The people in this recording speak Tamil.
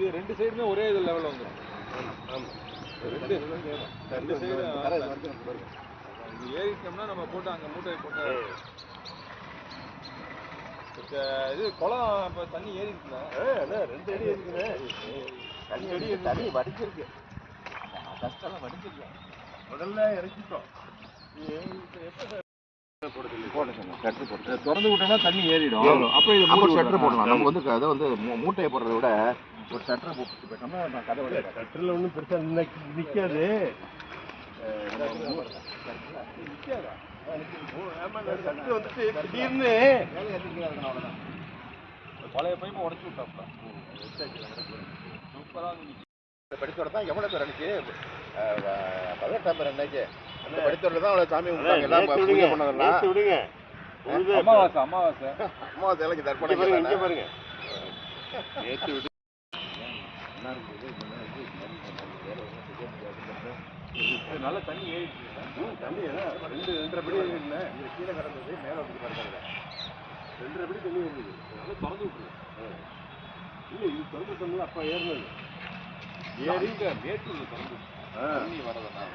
இது ரெண்டு சைடுமே ஒரே இது லெவலில் வந்துடும் ரெண்டு. ரெண்டு சைடு இது ஏறிட்டோம்னா நம்ம போட்டு அங்கே மூட்டையை போட்டு. இது குளம் இப்போ தண்ணி ஏறிடுச்சுல ரெண்டு அடி இருக்குண்ணே தண்ணி அடி தண்ணி வடிச்சிருக்கு கஷ்டம் வடிச்சிருக்கு முதல்ல இறக்கிட்டோம். திறந்து விட்டோம்னா தண்ணி ஏறிடும். அப்போ இது அப்போ ஷட்டர் போடலாம். நம்ம வந்து அதை வந்து மூ- மூட்டையை போடுறத விட ஒரு ஷட்டரை போட்டு போயிட்டோம்னா நான் கதை விட ஷட்டரில் ஒன்றும் பெருசாக நிற்காது வந்துட்டு திடீர்னு பழைய பைப்பை உடச்சி விட்டாப்ல சூப்பராக படித்தோட தான் எவ்வளோ பேர் அன்னைக்கு பதினெட்டாம் பேர் அன்னைக்கு. அந்த படித்தோட தான் அவ்வளோ சாமி எல்லாம் பூஜை பண்ணதெல்லாம். விடுங்க. உழுது அமாவாசை அமாவாசை. அம்மாவாசை இலைக்கு இங்க நல்லா பாருங்க இங்க கேட்டாங்க. பாருங்க நேத்து விடு இது நல்ல தண்ணி ஏறிடுச்சு தண்ணி என்ன? ரெண்டு ரெண்டரை படி இல்லை இது கீழே கிடந்தது மேலே வந்து பாருங்க ரெண்டரை படி தண்ணி இருந்தது நல்லா திறந்து விட்டுருவோம் இல்லை இது திறந்து தண்ணி அப்போ ஏறினது ஏறி மேட்டூர்ல திறந்து ஆ தண்ணி வரதான்